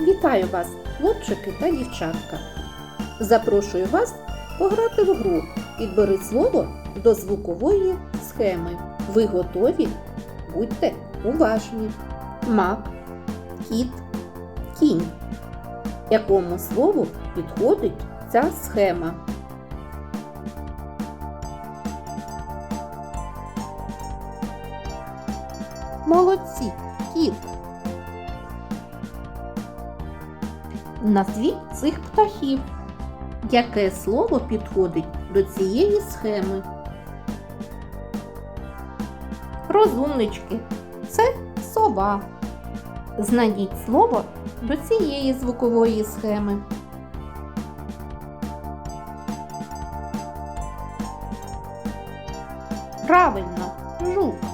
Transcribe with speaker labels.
Speaker 1: Вітаю вас, хлопчики та дівчатка. Запрошую вас пограти в гру Підбери слово до звукової схеми. Ви готові? Будьте уважні. Мак, кіт, кінь. Якому слову підходить ця схема? Молодці, кіт. назвіть цих птахів. Яке слово підходить до цієї схеми? Розумнички це сова. Знайдіть слово до цієї звукової схеми. Правильно жук.